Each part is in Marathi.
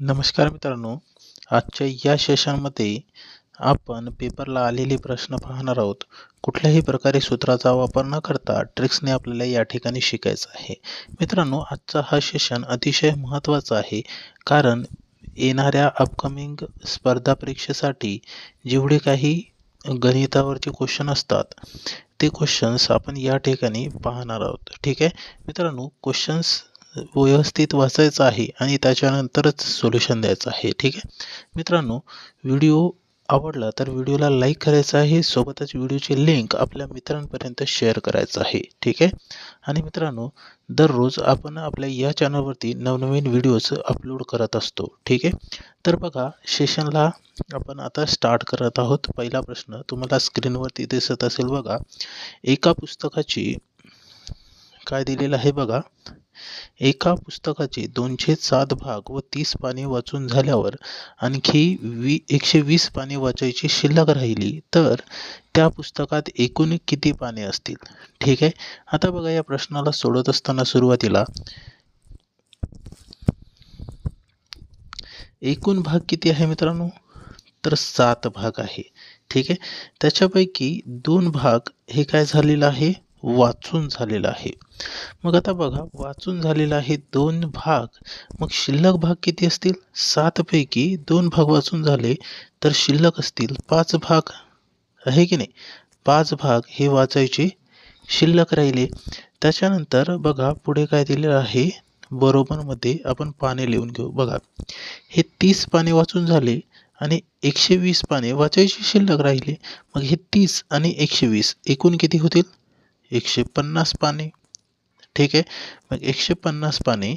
नमस्कार मित्रांनो आजच्या या सेशनमध्ये आपण पेपरला आलेले प्रश्न पाहणार आहोत. कुठल्याही प्रकारे सूत्राचा वापर न करता ट्रिक्सने आपल्याला या ठिकाणी शिकायचं आहे. मित्रांनो आजचा हा सेशन अतिशय महत्त्वाचा आहे कारण येणाऱ्या अपकमिंग स्पर्धा परीक्षेसाठी जेवढे काही गणितावरचे क्वेश्चन असतात ते क्वेश्चन्स आपण या ठिकाणी पाहणार आहोत. ठीक आहे? मित्रांनो क्वेश्चन्स व्यवस्थित वाचायचं आहे आणि त्याच्यानंतरच सोल्युशन द्यायचं आहे. ठीक आहे? मित्रांनो व्हिडिओ आवडला तर व्हिडिओला लाईक करायचा आहे. सोबतच व्हिडिओची लिंक आपल्या मित्रांपर्यंत शेअर करायचं आहे. ठीक आहे? आणि मित्रांनो दररोज आपण आपल्या या चॅनलवरती नवनवीन व्हिडिओज अपलोड करत असतो. ठीक आहे? तर बघा सेशनला आपण आता स्टार्ट करत आहोत. पहिला प्रश्न तुम्हाला स्क्रीनवरती दिसत असेल बघा. एका पुस्तकाची काय दिलेलं आहे बघा. एका पुस्तकाचे दोनशे सात भाग व तीस पाने वाचून झाल्यावर आणखी वी एकशे वीस पाने वाचायची शिल्लक राहिली. तर त्या पुस्तकात एकूण किती पाने असतील? ठीक आहे. आता बघा या प्रश्नाला सोडत असताना सुरुवातीला. एकूण भाग किती आहे मित्रांनो? तर सात भाग आहे. ठीक आहे. त्याच्यापैकी दोन भाग हे काय झालेलं आहे? वाचून झालेला आहे. मग आता बघा वाचून झालेला आहे दोन भाग. मग शिल्लक भाग किती असतील? सातपैकी दोन भाग वाचून झाले तर शिल्लक असतील पाच भाग. आहे की नाही? पाच भाग हे वाचायचे शिल्लक राहिले. त्याच्यानंतर बघा पुढे काय दिलेलं आहे? बरोबरमध्ये आपण पाने लिहून घेऊ. बघा हे तीस पाने वाचून झाले आणि एकशे वीस पाने वाचायची शिल्लक राहिले. मग हे तीस आणि एकशे वीस एकूण किती होतील? एकशे पन्नास पाने. ठीक आहे? मग एकशे पन्नास पाने.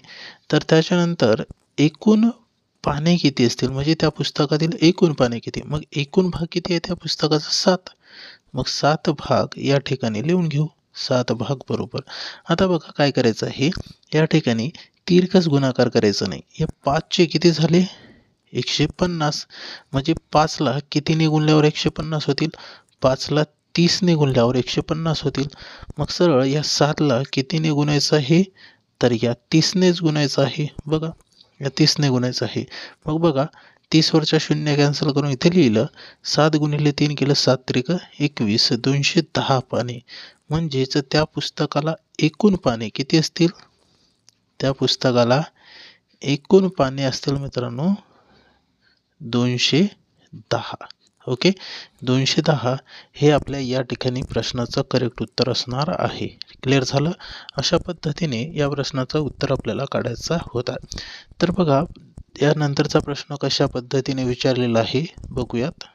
तर त्याच्यानंतर एकूण पाने किती असतील? म्हणजे त्या पुस्तकातील एकूण पाने किती? मग एकूण भाग किती आहे त्या पुस्तकाचा? सात. मग सात भाग या ठिकाणी लिहून घेऊ. सात भाग बरोबर. आता बघा काय करायचं आहे. या ठिकाणी तिरकस गुणाकार करायचं नाही. या पाचचे किती झाले? एकशे पन्नास. म्हणजे पाचला कितीने गुणल्यावर एकशे पन्नास होतील? पाचला तीसने गुणल्यावर एकशे पन्नास होतील. मग सरळ या सातला कितीने गुणायचं आहे? तर या तीसनेच गुणायचं आहे. बघा या तीसने गुणायचं आहे. मग बघा तीसवरच्या शून्य कॅन्सल करून इथे लिहिलं सात गुणिले तीन केलं सात त्रिक एकवीस दोनशे दहा पाने. म्हणजेच त्या पुस्तकाला एकूण पाने किती असतील? त्या पुस्तकाला एकूण पाने असतील मित्रांनो दोनशे दहा. ओके? दोनशे दहा हे आपल्या या ठिकाणी प्रश्नाचं करेक्ट उत्तर असणार आहे. क्लिअर झालं? अशा पद्धतीने या प्रश्नाचं उत्तर आपल्याला काढायचा होता. तर बघा यानंतरचा प्रश्न कशा पद्धतीने विचारलेला आहे? बघूयात.